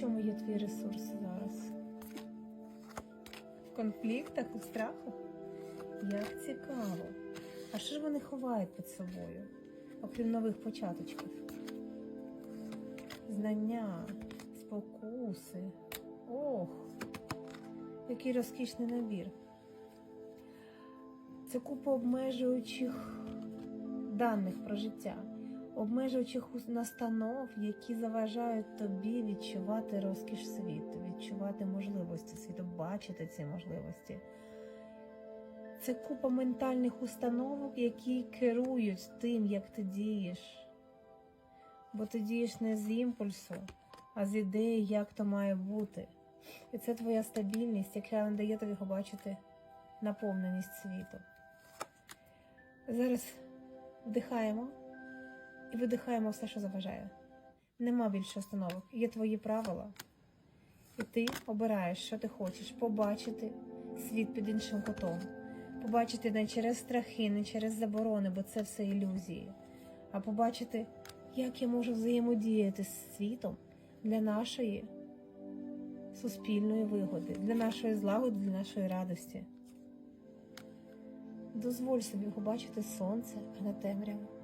чому є твій ресурс зараз? В конфліктах, у страхах? Як цікаво. А що ж вони ховають під собою, окрім нових початочків? Знання, спокуси. Ох, який розкішний набір. Це купа обмежуючих даних про життя, обмежуючих настанов, які заважають тобі відчувати розкіш світу, відчувати можливості світу, бачити ці можливості. Це купа ментальних установок, які керують тим, як ти дієш. Бо ти дієш не з імпульсу, а з ідеї, як то має бути. І це твоя стабільність, яка не дає тобі побачити наповненість світу. Зараз вдихаємо і видихаємо все, що заважає. Нема більше установок, є твої правила. І ти обираєш, що ти хочеш побачити світ під іншим кутом. Побачити не через страхи, не через заборони, бо це все ілюзії, а побачити, як я можу взаємодіяти з світом для нашої суспільної вигоди, для нашої злагоди, для нашої радості. Дозволь собі побачити сонце, а не темряву.